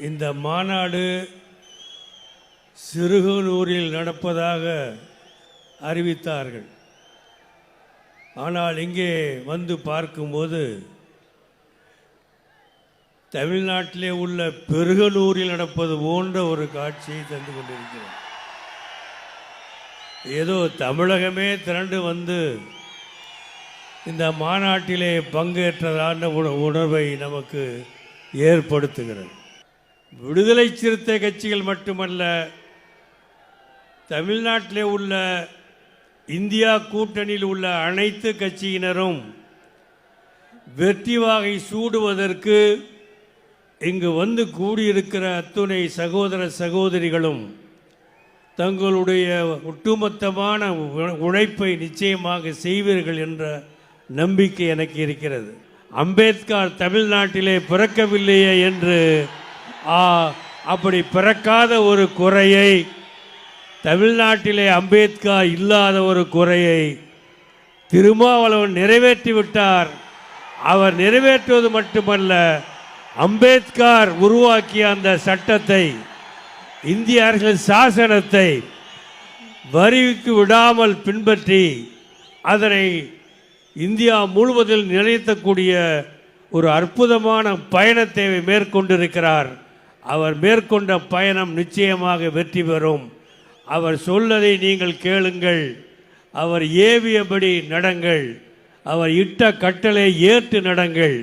இந்த மாநாடு சிறுகனூரில் நடப்பதாக அறிவித்தார்கள். ஆனால் இங்கே வந்து பார்க்கும்போது தமிழ்நாட்டிலே உள்ள பெருகனூரில் நடப்பது போன்ற ஒரு காட்சியை தந்து கொண்டிருக்கிறோம் ஏதோ தமிழகமே திரண்டு வந்து இந்த மாநாட்டிலே பங்கேற்றதான உண- உணர்வை நமக்கு ஏற்படுத்துகிறது. விடுதலை சிறுத்தை கட்சிகள் மட்டுமல்ல தமிழ்நாட்டிலே உள்ள இந்தியா கூட்டணியில் உள்ள அனைத்து கட்சியினரும் வெற்றி வாகை சூடுவதற்கு இங்கு வந்து கூடியிருக்கிற அத்துணை சகோதர சகோதரிகளும் தங்களுடைய ஒட்டுமொத்தமான உ- உழைப்பை நிச்சயமாக செய்வீர்கள் என்ற நம்பிக்கை எனக்கு இருக்கிறது. அம்பேத்கர் தமிழ்நாட்டிலே பிறக்கவில்லையே என்று அப்படி பிறக்காத ஒரு குறையை தமிழ்நாட்டிலே அம்பேத்கர் இல்லாத ஒரு குறையை திருமாவளவன் நிறைவேற்றி விட்டார். அவர் நிறைவேற்றுவது மட்டுமல்ல அம்பேத்கர் உருவாக்கிய அந்த சட்டத்தை இந்திய அரசியல் சாசனத்தை வரிக்கு விடாமல் பின்பற்றி அதனை இந்தியா முழுவதில் நிலைத்தக்கூடிய ஒரு அற்புதமான பயணத்தை மேற்கொண்டிருக்கிறார். அவர் மேற்கொண்ட பயணம் நிச்சயமாக வெற்றி பெறும். அவர் சொல்லதை நீங்கள் கேளுங்கள். அவர் ஏவியபடி நடங்கள். அவர் இட்ட கட்டளை ஏற்று நடங்கள்.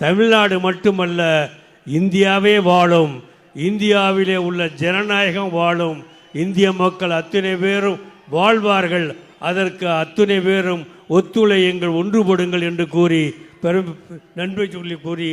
தமிழ்நாடு மட்டுமல்ல இந்தியாவே வாழும். இந்தியாவிலே உள்ள ஜனநாயகம் வாழும். இந்திய மக்கள் அத்தனை பேரும் வாழ்வார்கள். அதற்கு அத்தனை பேரும் ஒத்துழையுங்கள் ஒன்றுபடுங்கள் என்று கூறி பெரும் நன்றி சொல்லி கூறி